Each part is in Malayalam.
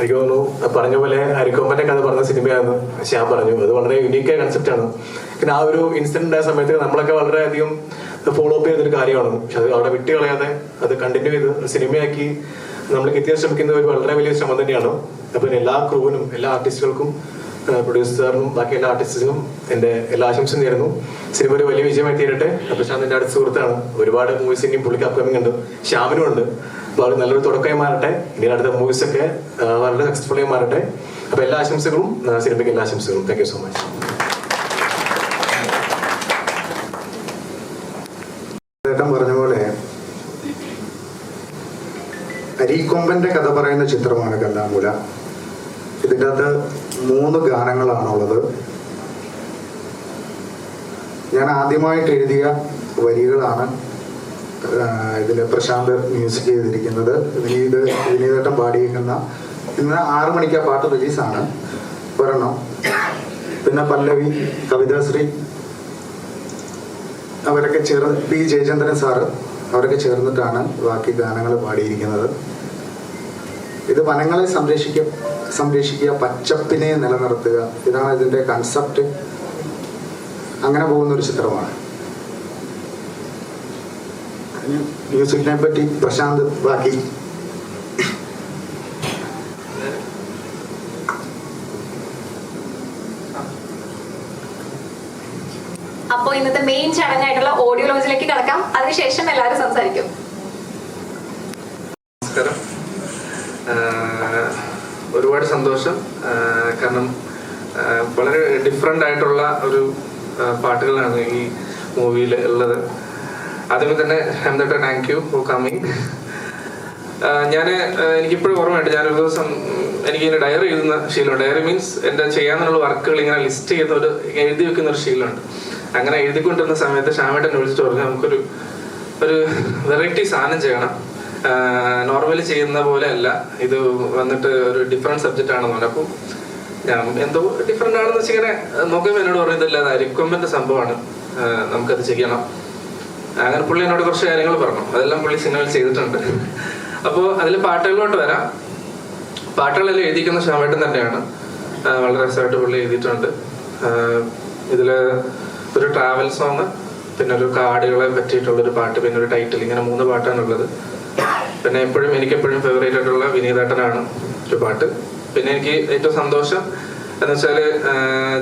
എനിക്ക് തോന്നുന്നു പറഞ്ഞ പോലെ അരിക്കൊമ്പന്റെ കഥ പറഞ്ഞ സിനിമയാണ് ശ്യാം പറഞ്ഞു. അത് വളരെ യുണീക്കായ ആണ്. പിന്നെ ആ ഒരു ഇൻസിഡന്റ് ഉണ്ടായ സമയത്ത് നമ്മളൊക്കെ വളരെയധികം ഫോളോ അപ്പ് ചെയ്തൊരു കാര്യമാണ്. പക്ഷെ അത് അവിടെ വിട്ട് കളയാതെ അത് കണ്ടിന്യൂ ചെയ്ത് സിനിമയാക്കി നമ്മൾ എത്തിയാൻ ശ്രമിക്കുന്ന ഒരു വളരെ വലിയ ശ്രമം തന്നെയാണ്. അപ്പൊ എല്ലാ ക്രൂവിനും എല്ലാ ആർട്ടിസ്റ്റുകൾക്കും പ്രൊഡ്യൂസറിനും ബാക്കി എല്ലാ ആർട്ടിസ്റ്റിനും എന്റെ എല്ലാ ആശംസയും നേരുന്നു. സിനിമ ഒരു വലിയ വിജയമായി തീരട്ടെ. പ്രശാന്ത് എന്റെ അടുത്ത സുഹൃത്താണ്. ഒരുപാട് മൂവീസ് ഇനിയും പുള്ളിക്ക് അപ്കമിങ് ഉണ്ട്. ശ്യാമിനും ഉണ്ട് അത് നല്ലൊരു തുടക്കമായി മാറട്ടെ. ഇനി അടുത്ത മൂവീസ് ഒക്കെ വളരെ സക്സസ്ഫുൾ ആയി മാറട്ടെ. അപ്പൊ എല്ലാ ആശംസകളും സിനിമയ്ക്ക് എല്ലാ ആശംസകളും. താങ്ക് യു സോ മച്ച് ചേട്ടൻ പറഞ്ഞ പോലെ അരീക്കൊമ്പന്റെ കഥ പറയുന്ന ചിത്രമാണ് കല്ലാമൂല. ഇതിന്റെ അകത്ത് മൂന്ന് ഗാനങ്ങളാണുള്ളത്. ഞാൻ ആദ്യമായിട്ട് എഴുതിയ വരികളാണ് ഇതിൽ പ്രശാന്ത് മ്യൂസിക് ചെയ്തിരിക്കുന്നത്. വിനീത് വിനീതട്ടം പാടിയിരിക്കുന്ന ഇന്ന് ആറു മണിക്ക് ആ പാട്ട് റിലീസാണ്. ഒരെണ്ണം. പിന്നെ പല്ലവി കവിതാശ്രീ അവരൊക്കെ ചേർന്ന് പി ജയചന്ദ്രൻ സാറ് അവരൊക്കെ ചേർന്നിട്ടാണ് ബാക്കി ഗാനങ്ങൾ പാടിയിരിക്കുന്നത്. ഇത് വനങ്ങളെ സംരക്ഷിക്കുക സംരക്ഷിക്കുക പച്ചപ്പിനെ നിലനിർത്തുക. ഇതാണ് ഇതിന്റെ കൺസെപ്റ്റ് അങ്ങനെ പോകുന്ന ഒരു ചിത്രമാണ്. മ്യൂസിക്കിനെ പറ്റി പ്രശാന്ത് ബാക്കി. അപ്പോൾ ഇന്നത്തെ മെയിൻ ചടങ്ങായിട്ടുള്ള ഓഡിയോ ലോഞ്ചിലേക്ക് കടക്കാം. അതിനുശേഷം എല്ലാവരും സംസാരിക്കും. നമസ്കാരം. ഒരുപാട് സന്തോഷം. കാരണം വളരെ ഡിഫറെന്റ് ആയിട്ടുള്ള ഒരു പാട്ടുകളാണ് ഈ മൂവിയിൽ ഉള്ളത്. ആദ്യമേ തന്നെ എന്തോട്ട് താങ്ക് യു ഫോർ കമ്മിങ് ഞാൻ എനിക്കിപ്പോഴും ഓർമ്മയുണ്ട് ഞാനൊരു ദിവസം എനിക്ക് ഇങ്ങനെ ഡയറി എഴുതുന്ന ശീലമുണ്ട്. ഡയറി മീൻസ് എന്റെ ചെയ്യാനുള്ള വർക്കുകൾ ഇങ്ങനെ ലിസ്റ്റ് ചെയ്യുന്ന ഒരു എഴുതി വെക്കുന്ന ഒരു ശീലമുണ്ട്. അങ്ങനെ എഴുതിക്കൊണ്ടിരുന്ന സമയത്ത് ഷാമേട്ടൻ വിളിച്ചിട്ട് പറഞ്ഞു നമുക്കൊരു ഒരു വെറൈറ്റി സാധനം ചെയ്യണം. നോർമലി ചെയ്യുന്ന പോലെ അല്ല. ഇത് വന്നിട്ട് ഒരു ഡിഫറെന്റ് സബ്ജക്റ്റ് ആണെന്ന് പറഞ്ഞു. അപ്പോൾ ഞാൻ എന്തോ ഡിഫറെന്റ് ആണെന്ന് വെച്ചിങ്ങനെ നോക്കുമ്പോൾ എന്നോട് പറഞ്ഞു ഇതല്ല അത് അരിക്കൊമ്പന്റെ സംഭവമാണ് നമുക്കത് ചെയ്യണം. അങ്ങനെ പുള്ളി എന്നോട് കുറച്ച് കാര്യങ്ങൾ പറഞ്ഞു. അതെല്ലാം പുള്ളി സിനിമയിൽ ചെയ്തിട്ടുണ്ട്. അപ്പോൾ അതിൽ പാട്ടുകളിലോട്ട് വരാം. പാട്ടുകളെല്ലാം എഴുതിക്കുന്ന ശ്യാമേട്ടൻ തന്നെയാണ്. വളരെ രസമായിട്ട് പുള്ളി എഴുതിയിട്ടുണ്ട്. ഇതിൽ ഒരു ട്രാവൽ സോങ് പിന്നെ ഒരു കാടുകളെ പറ്റിയിട്ടുള്ള ഒരു പാട്ട് പിന്നെ ഒരു ടൈറ്റിൽ ഇങ്ങനെ മൂന്ന് പാട്ടാണുള്ളത് പിന്നെ എപ്പോഴും എനിക്ക് എപ്പോഴും ഫേവറേറ്റ് ആയിട്ടുള്ള വിനീതേട്ടനാണ് ഒരു പാട്ട്. പിന്നെ എനിക്ക് ഏറ്റവും സന്തോഷം എന്ന് വെച്ചാൽ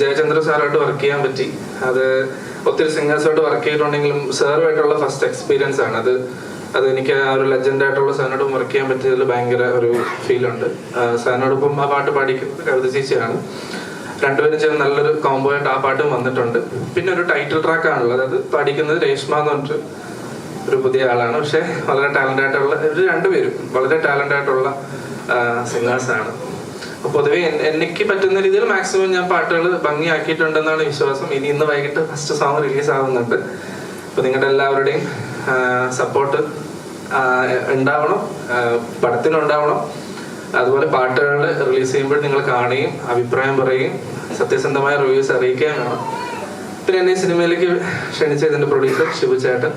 ജയചന്ദ്ര സാറായിട്ട് വർക്ക് ചെയ്യാൻ പറ്റി. അത് ഒത്തിരി സിംഗേഴ്സായിട്ട് വർക്ക് ചെയ്തിട്ടുണ്ടെങ്കിലും സാറുമായിട്ടുള്ള ഫസ്റ്റ് എക്സ്പീരിയൻസ് ആണ്. അത് അത് എനിക്ക് ആ ഒരു ലെജൻഡ് ആയിട്ടുള്ള സാറിനോടും വർക്ക് ചെയ്യാൻ പറ്റിയതിൽ ഭയങ്കര ഒരു ഫീൽ ഉണ്ട്. സാറിനോടൊപ്പം ആ പാട്ട് പാടിക്കുന്നത് കവിത ചേച്ചിയാണ്. രണ്ടുപേരും ചേർന്ന് നല്ലൊരു കോംബോ ആയിട്ട് ആ പാട്ടും വന്നിട്ടുണ്ട്. പിന്നെ ഒരു ടൈറ്റിൽ ട്രാക്ക് ആണുള്ളത്. അതായത് പാടിക്കുന്നത് രേഷ്മ എന്ന് പറഞ്ഞിട്ട് ഒരു പുതിയ ആളാണ്. പക്ഷെ വളരെ ടാലന്റ് ആയിട്ടുള്ള ഇവർ രണ്ടുപേരും വളരെ ടാലന്റ് ആയിട്ടുള്ള സിംഗേഴ്സ് ആണ്. അപ്പൊ പൊതുവെ എനിക്ക് പറ്റുന്ന രീതിയിൽ മാക്സിമം ഞാൻ പാട്ടുകൾ ഭംഗിയാക്കിയിട്ടുണ്ടെന്നാണ് വിശ്വാസം. ഇനി ഇന്ന് വൈകിട്ട് ഫസ്റ്റ് സോങ് റിലീസ് ആവുന്നുണ്ട്. അപ്പൊ നിങ്ങളുടെ എല്ലാവരുടെയും സപ്പോർട്ട് ഉണ്ടാവണം. പടത്തിനുണ്ടാവണം. അതുപോലെ പാട്ടുകൾ റിലീസ് ചെയ്യുമ്പോൾ നിങ്ങൾ കാണുകയും അഭിപ്രായം പറയുകയും സത്യസന്ധമായ റിവ്യൂസ് അറിയിക്കുകയും വേണം. പിന്നെ എന്നെ സിനിമയിലേക്ക് ക്ഷണിച്ച ഇതിന്റെ പ്രൊഡ്യൂസർ ശിവു ചേട്ടൻ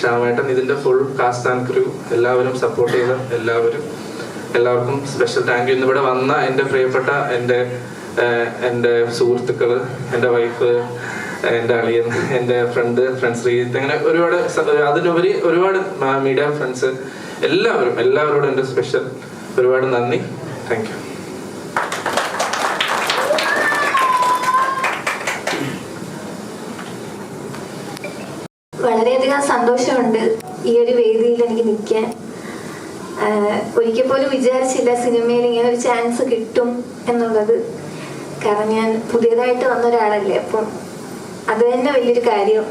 ശ്യാമേട്ടൻ ഇതിന്റെ ഫുൾ കാസ്റ്റ് ആൻഡ് ക്രൂ എല്ലാവരും സപ്പോർട്ട് ചെയ്ത എല്ലാവരും എല്ലാവർക്കും സ്പെഷ്യൽ താങ്ക് യു ഇന്നിവിടെ വന്ന എന്റെ പ്രിയപ്പെട്ട എന്റെ എന്റെ സുഹൃത്തുക്കൾ എന്റെ വൈഫ് എന്റെ അളിയൻ എന്റെ ഫ്രണ്ട് ഫ്രണ്ട്സ് ശ്രീജിത്ത് അങ്ങനെ ഒരുപാട് അതിനുപരി ഒരുപാട് മീഡിയ ഫ്രണ്ട്സ് എല്ലാവരും എല്ലാവരോടും എന്റെ സ്പെഷ്യൽ ഒരുപാട് നന്ദി. താങ്ക് യു വളരെയധികം സന്തോഷമുണ്ട് ഈ ഒരു വേദിയിൽ എനിക്ക് നിൽക്കാൻ. ഒരിക്കൽ പോലും വിചാരിച്ചില്ല സിനിമയിൽ ഇങ്ങനെ ഒരു ചാൻസ് കിട്ടും എന്നുള്ളത്. കാരണം ഞാൻ പുതിയതായിട്ട് വന്ന ഒരാളല്ലേ അപ്പം അത് തന്നെ വലിയൊരു കാര്യം.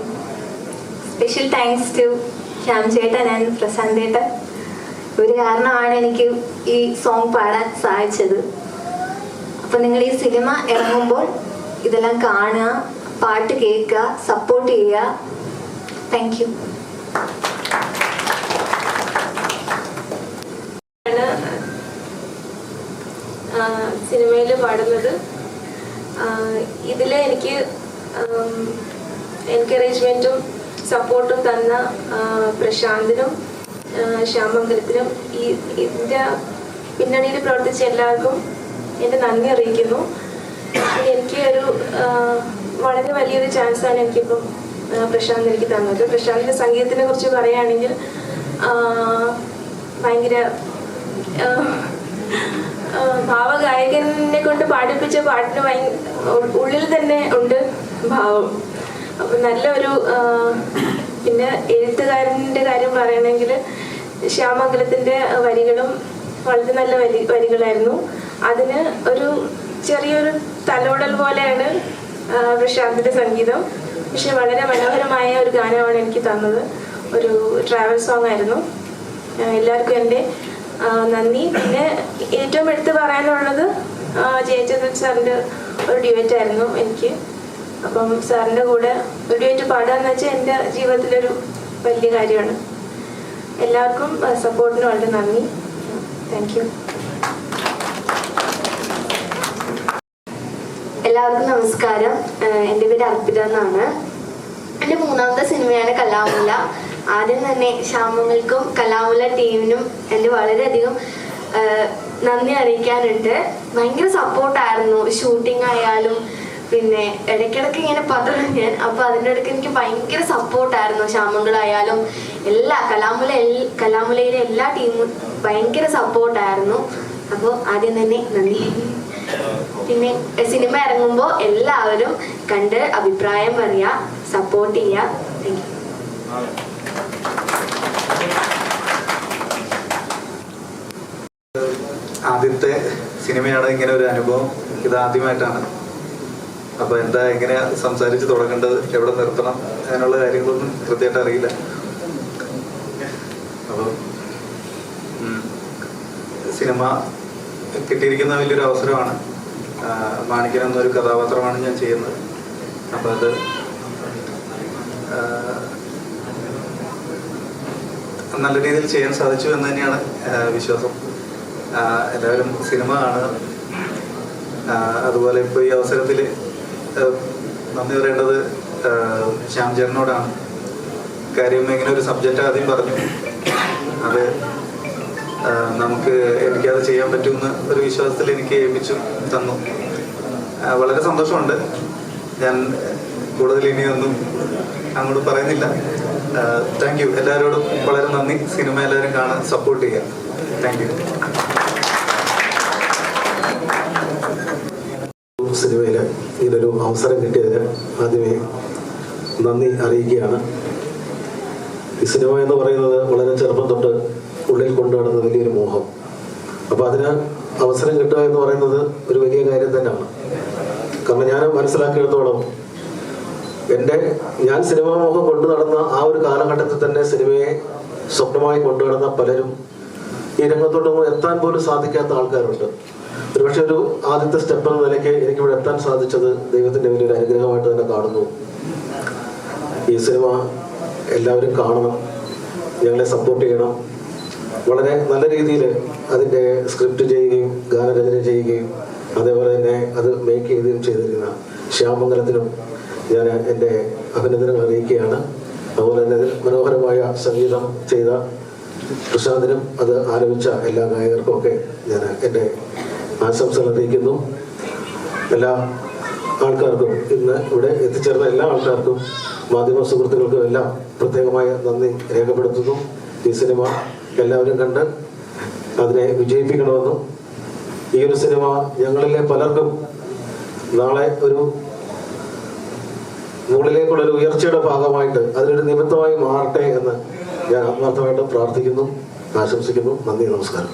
സ്പെഷ്യൽ താങ്ക്സ് ടു ശ്യാം ചേട്ടൻ ആൻഡ് പ്രശാന്ത് ചേട്ടൻ ഒരു കാരണമാണ് എനിക്ക് ഈ സോങ് പാടാൻ സഹായിച്ചത് അപ്പം നിങ്ങൾ ഈ സിനിമ ഇറങ്ങുമ്പോൾ ഇതെല്ലാം കാണുക പാട്ട് കേൾക്കുക സപ്പോർട്ട് ചെയ്യുക. താങ്ക് യു സിനിമയിൽ പാടുന്നത്. ഇതിൽ എനിക്ക് എൻകറേജ്മെന്റും സപ്പോർട്ടും തന്ന പ്രശാന്തിനും ശ്യാമംഗലത്തിനും ഈ ഇതിന്റെ പിന്നണിയിൽ പ്രവർത്തിച്ച എല്ലാവർക്കും എന്റെ നന്ദി അറിയിക്കുന്നു. എനിക്ക് ഒരു വളരെ വലിയൊരു ചാൻസാണ് എനിക്കിപ്പം പ്രശാന്ത് എനിക്ക് തന്നത്. പ്രശാന്തിന്റെ സംഗീതത്തിനെ കുറിച്ച് പറയുകയാണെങ്കിൽ ഭയങ്കര ഭാവഗായകനെ കൊണ്ട് പാടിപ്പിച്ച പാട്ടിന് ഉള്ളിൽ തന്നെ ഉണ്ട് ഭാവം. അപ്പൊ നല്ലൊരു പിന്നെ എഴുത്തുകാരന്റെ കാര്യം പറയണമെങ്കിൽ ശ്യാമംഗലത്തിന്റെ വരികളും വളരെ നല്ല വരി വരികളായിരുന്നു. അതിന് ഒരു ചെറിയൊരു തലോടൽ പോലെയാണ് പ്രശാന്തിന്റെ സംഗീതം. പക്ഷെ വളരെ മനോഹരമായ ഒരു ഗാനമാണ് എനിക്ക് തന്നത്. ഒരു ട്രാവൽ സോങ് ആയിരുന്നു എല്ലാവർക്കും എന്റെ നന്ദി. പിന്നെ ഏറ്റവും എടുത്ത് പറയാനുള്ളത് ജയചന്ദ്രൻ സാറിന്റെ ഒരു ഡ്യുവറ്റ് ആയിരുന്നു എനിക്ക്. അപ്പം സാറിന്റെ കൂടെ ഒരു ഡ്യുവറ്റ് പാടുക എന്ന് വെച്ചാൽ എന്റെ ജീവിതത്തിലൊരു വലിയ കാര്യമാണ്. എല്ലാവർക്കും സപ്പോർട്ടിന് വളരെ നന്ദി. താങ്ക് യു എല്ലാവർക്കും നമസ്കാരം. എന്റെ പേര് അർപ്പിത എന്നാണ്. എന്റെ മൂന്നാമത്തെ സിനിമയാണ് കലാമുല. ആദ്യം തന്നെ ശ്യാമങ്ങൾക്കും കലാമുല ടീമിനും എന്റെ വളരെയധികം നന്ദി അറിയിക്കാനുണ്ട്. ഭയങ്കര സപ്പോർട്ടായിരുന്നു. ഷൂട്ടിംഗ് ആയാലും പിന്നെ ഇടയ്ക്കിടയ്ക്ക് ഇങ്ങനെ പതറും ഞാൻ. അപ്പോൾ അതിന്റെ ഇടയ്ക്ക് എനിക്ക് ഭയങ്കര സപ്പോർട്ടായിരുന്നു. ശ്യാമങ്ങളായാലും എല്ലാ കലാമുല കലാമുലയിലെ എല്ലാ ടീമും ഭയങ്കര സപ്പോർട്ടായിരുന്നു. അപ്പോൾ ആദ്യം തന്നെ നന്ദി. പിന്നെ സിനിമ ഇറങ്ങുമ്പോൾ എല്ലാവരും കണ്ട് അഭിപ്രായം പറയുക സപ്പോർട്ട് ചെയ്യുക താങ്ക് യു ആദ്യത്തെ സിനിമയാണ് ഇങ്ങനെ ഒരു അനുഭവം. ഇത് ആദ്യമായിട്ടാണ്. അപ്പൊ എന്താ എങ്ങനെ സംസാരിച്ച് തുടങ്ങേണ്ടത്? എവിടെ നിർത്തണം? അങ്ങനെയുള്ള കാര്യങ്ങളൊന്നും കൃത്യമായിട്ട് അറിയില്ല. അപ്പൊ സിനിമ കിട്ടിയിരിക്കുന്ന വലിയൊരു അവസരമാണ്. മാണിക്കൻ എന്നൊരു കഥാപാത്രമാണ് ഞാൻ ചെയ്യുന്നത്. അപ്പൊ അത് നല്ല രീതിയിൽ ചെയ്യാൻ സാധിച്ചു എന്ന് തന്നെയാണ് വിശ്വാസം. എല്ലാവരും സിനിമ കാണുക അതുപോലെ ഇപ്പോൾ ഈ അവസരത്തിൽ നന്ദി പറയേണ്ടത് ശ്യാം ചേട്ടനോടാണ്. കാര്യം ഇങ്ങനെ ഒരു സബ്ജക്റ്റ് ആദ്യം പറഞ്ഞു. അത് നമുക്ക് എനിക്കത് ചെയ്യാൻ പറ്റുമെന്ന് ഒരു വിശ്വാസത്തിൽ എനിക്ക് ഏൽപ്പിച്ചു തന്നു. വളരെ സന്തോഷമുണ്ട്. ഞാൻ കൂടുതൽ ഇനി ഒന്നും അങ്ങോട്ട് പറയുന്നില്ല. താങ്ക് യു എല്ലാവരോടും വളരെ നന്ദി. സിനിമ എല്ലാവരും കാണാൻ സപ്പോർട്ട് ചെയ്യാം താങ്ക് യു സിനിമയിൽ ഇതിനൊരു അവസരം കിട്ടിയതിന് ആദ്യമേ നന്ദി അറിയിക്കുകയാണ്. ഈ സിനിമ എന്ന് പറയുന്നത് വളരെ ചെറുപ്പം തൊട്ട് ഉള്ളിൽ കൊണ്ടുവരുന്ന വലിയൊരു മോഹം. അപ്പോൾ അതിന് അവസരം കിട്ടുക എന്ന് പറയുന്നത് ഒരു വലിയ കാര്യം തന്നെയാണ്. കാരണം ഞാൻ മനസ്സിലാക്കിയെടുത്തോളം എന്റെ ഞാൻ സിനിമാ മോഹം കൊണ്ടു നടന്ന ആ ഒരു കാലഘട്ടത്തിൽ തന്നെ സിനിമയെ സ്വപ്നമായി കൊണ്ടുവരുന്ന പലരും ഈ രംഗത്തോട്ടൊന്നും എത്താൻ പോലും സാധിക്കാത്ത ആൾക്കാരുണ്ട്. ഒരുപക്ഷെ ഒരു ആദ്യത്തെ സ്റ്റെപ്പ് എന്ന നിലയ്ക്ക് എനിക്ക് ഇവിടെ എത്താൻ സാധിച്ചത് ദൈവത്തിന്റെ വലിയൊരു അനുഗ്രഹമായിട്ട് തന്നെ കാണുന്നു. ഈ സിനിമ എല്ലാവരും കാണണം ഞങ്ങളെ സപ്പോർട്ട് ചെയ്യണം. വളരെ നല്ല രീതിയിൽ അതിന്റെ സ്ക്രിപ്റ്റ് ചെയ്യുകയും ഗാനരചന ചെയ്യുകയും അതേപോലെ തന്നെ അത് മേക്ക് ചെയ്യുകയും ചെയ്തിരിക്കുന്ന ശ്യാമംഗലത്തിനും ഞാൻ എന്റെ അഭിനന്ദനങ്ങൾ അറിയിക്കുകയാണ്. അതുപോലെ തന്നെ മനോഹരമായ സംഗീതം ചെയ്ത പ്രശാന്തിനും അത് ആലോചിച്ച എല്ലാ ഗായകർക്കും ഒക്കെ ഞാൻ എന്റെ ആശംസകൾ അറിയിക്കുന്നു എല്ലാ ആൾക്കാർക്കും ഇന്ന് ഇവിടെ എത്തിച്ചേർന്ന എല്ലാ ആൾക്കാർക്കും മാധ്യമ സുഹൃത്തുക്കൾക്കും എല്ലാം പ്രത്യേകമായ നന്ദി രേഖപ്പെടുത്തുന്നു. ഈ സിനിമ എല്ലാവരും കണ്ട് അതിനെ വിജയിപ്പിക്കണമെന്നും ഈ ഒരു സിനിമ ഞങ്ങളിലെ പലർക്കും നാളെ ഒരു മുകളിലേക്കുള്ള ഒരു ഉയർച്ചയുടെ ഭാഗമായിട്ട് അതിനൊരു നിമിത്തമായി മാറട്ടെ എന്ന് ഞാൻ ആത്മാർത്ഥമായിട്ട് പ്രാർത്ഥിക്കുന്നു ആശംസിക്കുന്നു. നന്ദി നമസ്കാരം.